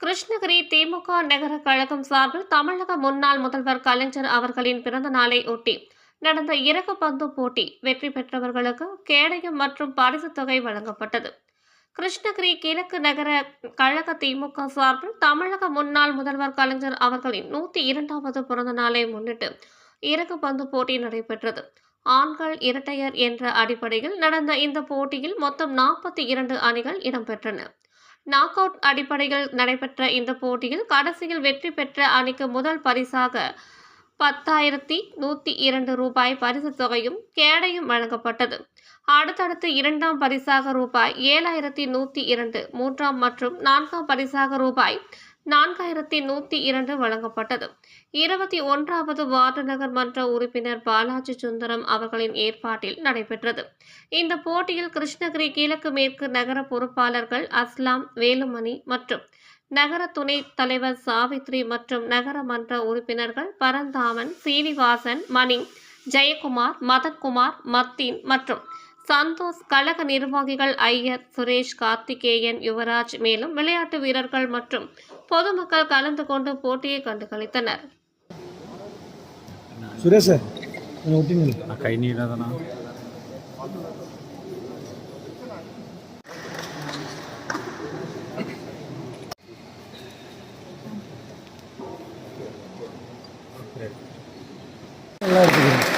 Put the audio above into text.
கிருஷ்ணகிரி திமுக நகர கழகம் சார்பில் தமிழக முன்னாள் முதல்வர் கலைஞர் அவர்களின் பிறந்த நாளை ஒட்டி நடந்த இறகு பந்து போட்டி வெற்றி பெற்றவர்களுக்கு கேடயம் மற்றும் பரிசுத் தொகை வழங்கப்பட்டது. கிருஷ்ணகிரி கிழக்கு நகர கழக திமுக சார்பில் தமிழக முன்னாள் முதல்வர் கலைஞர் அவர்களின் நூற்றி இரண்டாவது பிறந்த நாளை முன்னிட்டு இறகு பந்து போட்டி நடைபெற்றது. ஆண்கள் இரட்டையர் என்ற அடிப்படையில் நடந்த இந்த போட்டியில் மொத்தம் நாற்பத்தி இரண்டு அணிகள் இடம்பெற்றன. நாக் அவுட் அடிப்படையில் நடைபெற்ற இந்த போட்டியில் கடைசியில் வெற்றி பெற்ற அணிக்கு முதல் பரிசாக பத்தாயிரத்தி நூற்றி இரண்டு ரூபாய் பரிசு தொகையும் கேடையும் வழங்கப்பட்டது. அடுத்தடுத்து இரண்டாம் பரிசாக ரூபாய் ஏழாயிரத்தி நூற்றி இரண்டு மூன்றாம் மற்றும் நான்காம் பரிசாக ரூபாய் நான்காயிரத்தி நூற்றி இரண்டு வழங்கப்பட்டது. இருபத்தி ஒன்றாவது வார்டு நகர் மன்ற உறுப்பினர் பாலாஜி சுந்தரம் அவர்களின் ஏற்பாட்டில் நடைபெற்றது. இந்த போட்டியில் கிருஷ்ணகிரி கிழக்கு மேற்கு நகர பொறுப்பாளர்கள் அஸ்லாம் வேலுமணி மற்றும் நகர துணை தலைவர் சாவித்ரி மற்றும் நகர மன்ற உறுப்பினர்கள் பரந்தாமன் சீனிவாசன் மணி ஜெயக்குமார் மதன்குமார் மத்தீன் மற்றும் சந்தோஷ் கழக நிர்வாகிகள் ஐயர் சுரேஷ் கார்த்திகேயன் யுவராஜ் மேலும் விளையாட்டு வீரர்கள் மற்றும் பொதுமக்கள் கலந்து கொண்டு போட்டியை கண்டு கழித்தனர் நல்லா இருக்குது